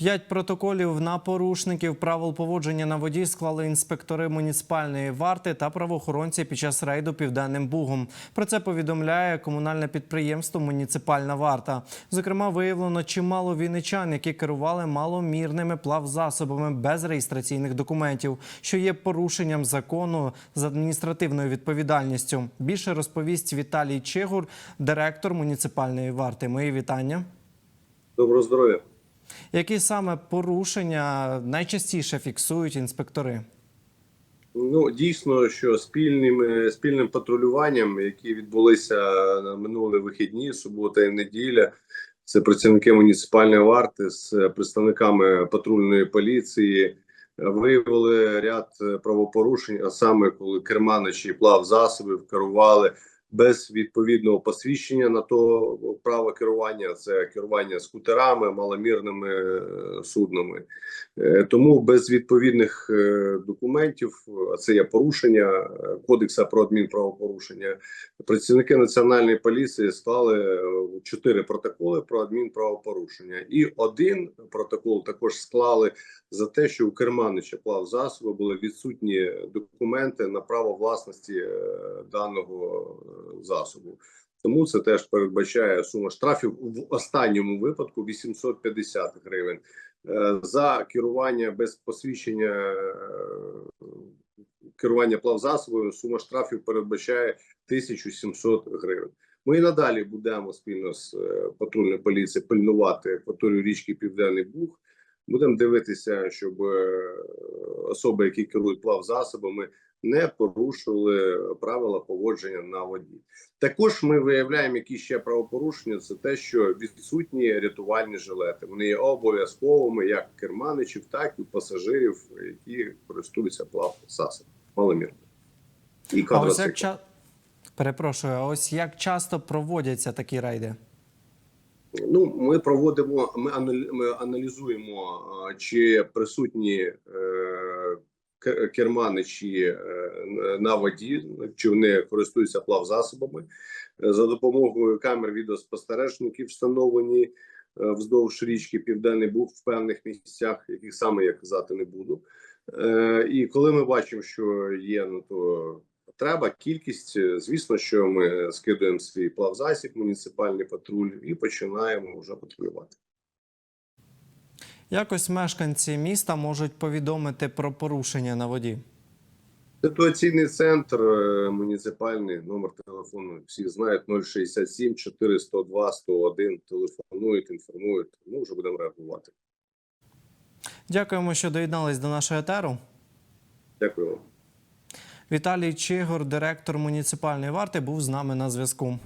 П'ять протоколів на порушників правил поводження на воді склали інспектори муніципальної варти та правоохоронці під час рейду Південним Бугом. Про це повідомляє комунальне підприємство Муніципальна варта. Зокрема, виявлено чимало вінничан, які керували маломірними плавзасобами без реєстраційних документів, що є порушенням закону з адміністративною відповідальністю. Більше розповість Віталій Чигур, директор муніципальної варти. Мої вітання. Доброго здоров'я. Які саме порушення найчастіше фіксують інспектори? Ну дійсно, що спільним спільним патрулюванням, які відбулися на минулі вихідні, субота і неділя, це працівники муніципальної варти з представниками патрульної поліції. е, Виявили ряд е, правопорушень, а саме коли керманичі плав засобів керували без відповідного посвідчення на то право керування. Це керування скутерами, маломірними е, суднами. Е, Тому без відповідних е, документів, а це є порушення кодекса про адмінправопорушення. Працівники національної поліції склали чотири протоколи про адмінправопорушення, і один протокол також склали за те, що у керманича плав засобу були відсутні документи на право власності даного засобу. Тому це теж передбачає сума штрафів в останньому випадку 850 гривень. Е, за керування без посвідчення е, керування плавзасобами сума штрафів передбачає 1700 гривень. Ми і надалі будемо спільно з е, патрульною поліцією пильнувати акваторію річки Південний Буг. Будемо дивитися, щоб е, особи, які керують плавзасобами, не порушували правила поводження на воді. Також ми виявляємо, які ще правопорушення. Це те, що відсутні рятувальні жилети. Вони є обов'язковими як керманичів, так і пасажирів, які користуються плавзасобами. Маломірно. І А ось як ча... перепрошую, а ось як часто проводяться такі рейди? Ну, ми проводимо, ми, аналі- аналізуємо, чи присутні е, к- керманичі е, на воді, чи вони користуються плавзасобами. Е, За допомогою камер відеоспостережників встановлені вздовж річки Південний Буг в певних місцях, яких саме я казати не буду. І коли ми бачимо, що є на то Треба кількість, е, звісно, що ми скидуємо свій плавзасіб, муніципальний патруль і починаємо вже патрулювати. Якось мешканці міста можуть повідомити про порушення на воді. Ситуаційний центр е, муніципальний номер телефону. Всі знають 067 402 101. Телефонують, інформують. Ми вже будемо реагувати. Дякуємо, що доєднались до нашого етеру. Дякую вам. Віталій Чигор, директор муніципальної варти, був з нами на зв'язку.